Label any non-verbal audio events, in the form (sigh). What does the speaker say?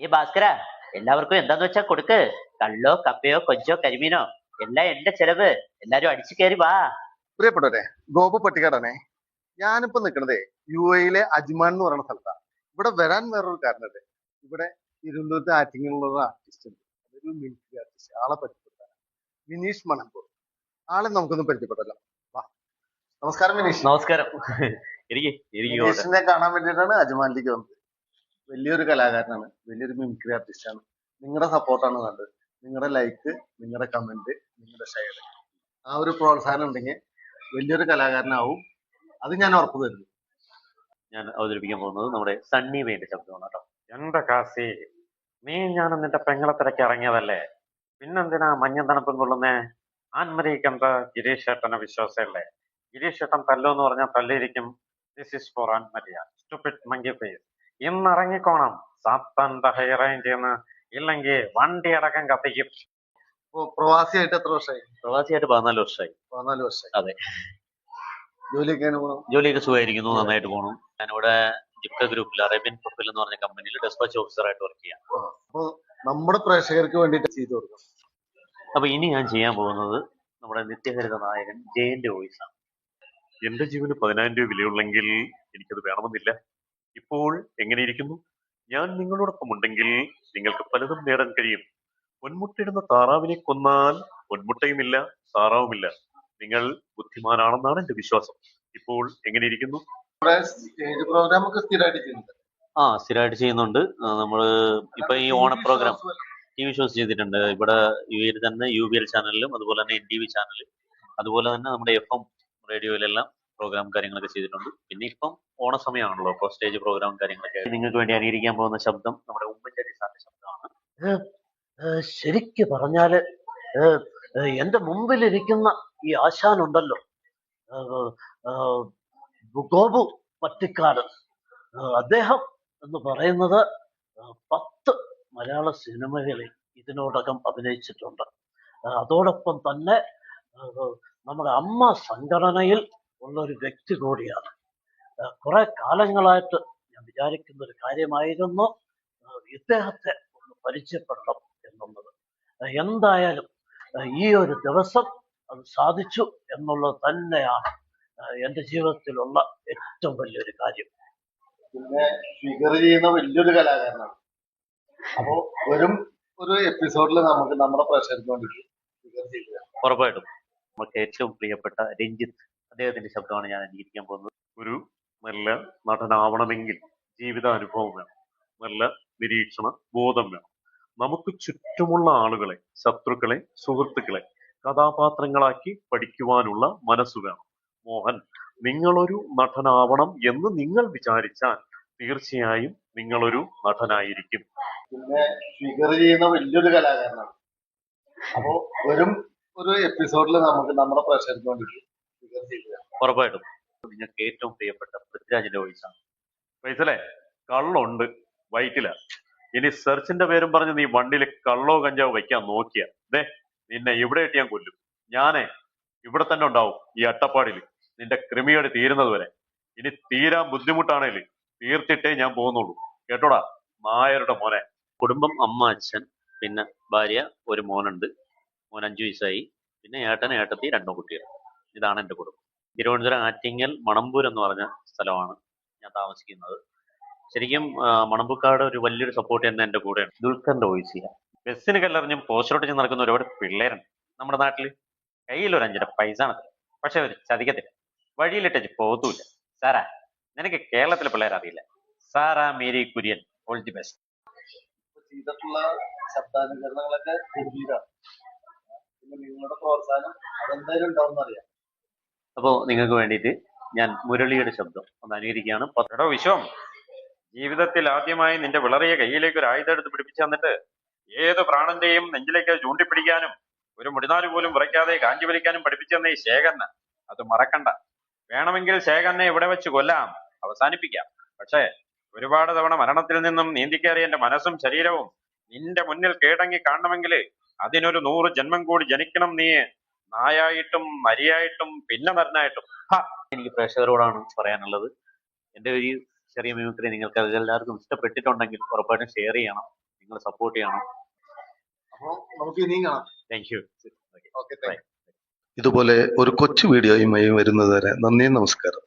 ഈ ഭാസ്കര എല്ലാവർക്കും എന്താന്ന് വെച്ചാ കൊടുക്ക്. കള്ളോ കപ്പയോ കൊഞ്ചോ കരിമീനോ എല്ലാം എന്റെ ചെലവ്. എല്ലാരും അടിച്ചു കയറി വാ. പ്രിയപ്പെട്ടവരെ ഗോപു പട്ടിക്കാടാണേ. ഞാനിപ്പോ നിക്കണത് യു എയിലെ അജ്മാൻ എന്ന് പറയുന്ന സ്ഥലത്താണ് ഇവിടെ വരാൻ വേറൊരു കാരണമുണ്ട് ഇവിടെ തിരുവനന്തപുരത്ത് ആറ്റിങ്ങിലുള്ള ഒരു ആർട്ടിസ്റ്റ് ഉണ്ട്. അതൊരു മിലിറ്ററി ആർട്ടിസ്റ്റ് ആളെ പരിചയപ്പെടുത്താൻ വിനീഷ് മണപ്പൂർ ആളെ നമുക്കൊന്നും പരിചയപ്പെടല്ലോ വാ. നമസ്കാരം വിനീഷ് നമസ്കാരം. (laughs) വിനീഷിനെ കാണാൻ വേണ്ടിയിട്ടാണ് അജ്മാനിലേക്ക് വന്നത്. വലിയൊരു കലാകാരനാണ്. വലിയൊരു മിമിക്രി ആർട്ടിസ്റ്റാണ് നിങ്ങളുടെ സപ്പോർട്ടാണ് വേണ്ടത് നിങ്ങളുടെ ലൈക്ക് നിങ്ങളുടെ കമന്റ് നിങ്ങളുടെ ഷെയർ ആ ഒരു പ്രോത്സാഹനം ഉണ്ടെങ്കിൽ വലിയൊരു കലാകാരനാവും. അത് ഞാൻ ഉറപ്പു തരുന്നു ഞാൻ അവതരിപ്പിക്കാൻ പോകുന്നത് നമ്മുടെ സണ്ണി വേണ്ട ശബ്ദമാണ് കേട്ടോ. എന്റെ കാസി? നീ ഞാൻ നിന്റെ പെങ്ങളെ തിരക്ക് ഇറങ്ങിയതല്ലേ? പിന്നെന്തിനാ മഞ്ഞ തണുപ്പും കൊള്ളുന്നേ? ആൻമരിക്കെന്താ ഗിരീഷ് ഏട്ടനെ വിശ്വാസമല്ലേ? ഗിരീഷ് ഏട്ടൻ തല്ലോന്ന് പറഞ്ഞാൽ തല്ലിയിരിക്കും. This is for Annmaria. Stupid monkey face ഇന്ന് ഇറങ്ങിക്കോണം സാത്താന്റെ ഹൈ റേഞ്ച് ഇല്ലെങ്കിൽ വണ്ടി അടക്കം കത്തിക്കും. പ്രവാസിയായിട്ട് എത്ര വർഷമായി പ്രവാസിയായിട്ട് പതിനാല് വർഷമായി പതിനാല് വർഷമായി അതെ. ജോലിയൊക്കെ ജോലിയൊക്കെ സുഖമായിരിക്കുന്നു നന്നായിട്ട് പോകണം ഞാനിവിടെ ജിപ്ക ഗ്രൂപ്പിൽ അറേബ്യൻ പ്രൊഫൈൽ എന്ന് പറഞ്ഞ കമ്പനിയിൽ ഡെസ്പാച്ച് ഓഫീസറായിട്ട് വർക്ക് ചെയ്യാം. അപ്പോൾ നമ്മുടെ പ്രേക്ഷകർക്ക് വേണ്ടിയിട്ട് ചെയ്തു കൊടുക്കാം അപ്പൊ ഇനി ഞാൻ ചെയ്യാൻ പോകുന്നത് നമ്മുടെ നിത്യഹരിത നായകൻ ജയന്റെ വോയിസ് ആണ് എന്റെ ജീവന് പതിനായിരം രൂപ വിലയുള്ളെങ്കിൽ എനിക്കത് വേണമെന്നില്ല. ഇപ്പോൾ എങ്ങനെയിരിക്കുന്നു? ഞാൻ നിങ്ങളോടൊപ്പം ഉണ്ടെങ്കിൽ നിങ്ങൾക്ക് പലതും നേടാൻ കഴിയും. പൊന്മുട്ടയിടുന്ന താറാവിനെ കൊന്നാൽ പൊന്മുട്ടയുമില്ല താറാവുമില്ല. നിങ്ങൾ ബുദ്ധിമാനാണെന്നാണ് എന്റെ വിശ്വാസം. ഇപ്പോൾ എങ്ങനെയിരിക്കുന്നു? സ്റ്റേജ് പ്രോഗ്രാം ഒക്കെ സ്ഥിരമായിട്ട് ചെയ്യുന്നുണ്ട് ആ സ്ഥിരമായിട്ട് ചെയ്യുന്നുണ്ട്. നമ്മൾ നമ്മൾ ഇപ്പൊ ഈ ഓണ പ്രോഗ്രാം ടി വി ഷോസ് ചെയ്തിട്ടുണ്ട്. ഇവിടെ യു എയിൽ തന്നെ യു ബി എൽ ചാനലിലും അതുപോലെ തന്നെ എൻ ടി വി ചാനലിലും അതുപോലെ തന്നെ നമ്മുടെ എഫ് എം റേഡിയോയിലെല്ലാം പ്രോഗ്രാം കാര്യങ്ങളൊക്കെ ചെയ്തിട്ടുണ്ട്. പിന്നെ ഇപ്പം ഓണ സമയമാണല്ലോ അപ്പോൾ സ്റ്റേജ് പ്രോഗ്രാം കാര്യങ്ങളൊക്കെ നിങ്ങൾക്ക് വേണ്ടി അനുകരിക്കാൻ പോകുന്ന ശബ്ദം നമ്മുടെ ഉമ്മൻചാണ്ടി സാറിന്റെ ശബ്ദമാണ്. ശരിക്ക് പറഞ്ഞാൽ എന്റെ മുമ്പിലിരിക്കുന്ന ഈ ആശാൻ ഉണ്ടല്ലോ ഗോപു പട്ടിക്കാട്. അദ്ദേഹം എന്ന് പറയുന്നത് പത്ത് മലയാള സിനിമകളിൽ ഇതിനോടകം അഭിനയിച്ചിട്ടുണ്ട്. അതോടൊപ്പം തന്നെ നമ്മുടെ അമ്മ സംഘടനയിൽ ഉള്ള ഒരു വ്യക്തി കൂടിയാണ്. കുറെ കാലങ്ങളായിട്ട് ഞാൻ വിചാരിക്കുന്ന ഒരു കാര്യമായിരുന്നു ഇദ്ദേഹത്തെ ഒന്ന് പരിചയപ്പെടണം എന്നുള്ളത്. എന്തായാലും ഈ ഒരു ദിവസം അത് സാധിച്ചു എന്നുള്ളത് തന്നെയാണ് എന്റെ എന്റെ ജീവിതത്തിലുള്ള ഏറ്റവും വലിയൊരു കാര്യം. പിന്നെ ഫിഗർ ചെയ്യുന്ന വലിയൊരു കലാകാരനാണ്. അപ്പോ വെറും ഒരു എപ്പിസോഡിൽ നമുക്ക് നമ്മുടെ പ്രശ്നം വേണ്ടിയിട്ട് ഫിഗർ ചെയ്തു ഉറപ്പായിട്ടും. നമുക്ക് ഏറ്റവും പ്രിയപ്പെട്ട രഞ്ജിത്ത്. അദ്ദേഹത്തിന്റെ ശബ്ദമാണ് ഞാൻ അനുകരിക്കാൻ പോകുന്നത്. ഒരു നല്ല നടനാവണമെങ്കിൽ ജീവിതാനുഭവം വേണം. നല്ല നിരീക്ഷണ ബോധം വേണം. നമുക്ക് ചുറ്റുമുള്ള ആളുകളെ ശത്രുക്കളെ സുഹൃത്തുക്കളെ കഥാപാത്രങ്ങളാക്കി പഠിക്കുവാനുള്ള മനസ്സ് വേണം. മോഹൻ നിങ്ങളൊരു നടനാവണം എന്ന് നിങ്ങൾ വിചാരിച്ചാൽ തീർച്ചയായും നിങ്ങളൊരു നടനായിരിക്കും. പിന്നെ ഫിഗർ ചെയ്യുന്ന വലിയൊരു കലാകാരനാണ്. അപ്പോ വെറും ഒരു എപ്പിസോഡിൽ നമുക്ക് നമ്മുടെ പ്രശ്നം വേണ്ടിയിട്ട് ഉറപ്പായിട്ടും. നിങ്ങൾക്ക് ഏറ്റവും പ്രിയപ്പെട്ട പൃഥ്വിരാജിന്റെ വോയിസ് ആണ്. പൈസലേ കള്ളുണ്ട്. വയറ്റില ഇനി സെർച്ചിന്റെ പേരും പറഞ്ഞ് നീ വണ്ടിയിൽ കള്ളോ കഞ്ചാവോ വയ്ക്കാൻ നോക്കിയ. ദേ നിന്നെ ഇവിടെ ഇട്ട് ഞാൻ കൊല്ലും. ഞാനേ ഇവിടെ തന്നെ ഉണ്ടാവും ഈ അട്ടപ്പാടിയിൽ. നിന്റെ ക്രിമികേട് തീരുന്നത് വരെ. ഇനി തീരാൻ ബുദ്ധിമുട്ടാണേൽ തീർത്തിട്ടേ ഞാൻ പോകുന്നുള്ളൂ. കേട്ടോടാ? നായരുടെ മോനെ. കുടുംബം അമ്മ അച്ഛൻ പിന്നെ ഭാര്യ ഒരു മോനുണ്ട്. മോൻ അഞ്ചു വയസ്സായി. പിന്നെ ഏട്ടൻ ഏട്ടത്തി രണ്ടു കുട്ടികൾ ഇതാണ് എന്റെ കുടുംബം. തിരുവനന്തപുരം ആറ്റിങ്ങൽ മണമ്പൂർ എന്ന് പറഞ്ഞ സ്ഥലമാണ് ഞാൻ താമസിക്കുന്നത്. ശരിക്കും മണമ്പൂക്കാട് ഒരു വലിയൊരു സപ്പോർട്ട് തന്നെ എന്റെ കൂടെയാണ്. ദുൽഖറിന്റെ വോയിസ് ചെയ്യാം ബസ്സിന് കല്ലെറിഞ്ഞും പോസ്റ്ററോട്ട് ചെന്ന് നടക്കുന്ന ഒരുപാട് പിള്ളേരുണ്ട്. നമ്മുടെ നാട്ടിൽ കയ്യിൽ ഒരു അഞ്ചര പൈസ പക്ഷെ അവർ ചതിക്കത്തില്ല. വഴിയിലിട്ടു പോകത്തൂല്ല സാറാ നിനക്ക് കേരളത്തിലെ പിള്ളേർ അറിയില്ല. Sara Mary Kurian all the best ശബ്ദാനുകരണങ്ങളൊക്കെ നിങ്ങളുടെ പ്രോത്സാഹനം അതെന്തായാലും ഉണ്ടാവും അറിയാം അപ്പോൾ നിങ്ങൾക്ക് വേണ്ടിയിട്ട് ഞാൻ മുരളിയുടെ ശബ്ദം ഒന്ന് അനുകരിക്കുകയാണ്. എടോ വിശ്വം ജീവിതത്തിൽ ആദ്യമായി നിന്റെ വിളറിയ കയ്യിലേക്ക് ഒരു ആയുധം എടുത്ത് പിടിപ്പിച്ചു തന്നിട്ട് ഏത് പ്രാണന്റെയും നെഞ്ചിലേക്ക് ചൂണ്ടിപ്പിടിക്കാനും ഒരു മുടിനാല് പോലും വിറയ്ക്കാതെ കാഞ്ചി വലിക്കാനും പഠിപ്പിച്ചു തന്ന ഈ ശേഖരന് അത് മറക്കണ്ട. വേണമെങ്കിൽ ശേഖരനെ ഇവിടെ വെച്ച് കൊല്ലാം അവസാനിപ്പിക്കാം. പക്ഷേ ഒരുപാട് തവണ മരണത്തിൽ നിന്നും നീന്തിക്കേറിയ എന്റെ മനസ്സും ശരീരവും നിന്റെ മുന്നിൽ കീഴടങ്ങി കാണണമെങ്കിൽ അതിനൊരു നൂറ് ജന്മം കൂടി ജനിക്കണം നീ നായായിട്ടും നരിയായിട്ടും പിന്നെ നരനായിട്ടും എനിക്ക് പ്രേക്ഷകരോടാണ് പറയാനുള്ളത്. എന്റെ ഒരു ചെറിയ മിമിക്രി നിങ്ങൾക്ക് അത് എല്ലാവർക്കും ഇഷ്ടപ്പെട്ടിട്ടുണ്ടെങ്കിൽ ഉറപ്പായിട്ടും ഷെയർ ചെയ്യണം. നിങ്ങൾ സപ്പോർട്ട് ചെയ്യണം. അപ്പൊ നമുക്ക് ഇനിയും കാണാം. താങ്ക് യു ഓക്കെ താങ്ക് ഇതുപോലെ ഒരു കൊച്ചു വീഡിയോയുമായി വരുന്നതുവരെ നന്ദി നമസ്കാരം.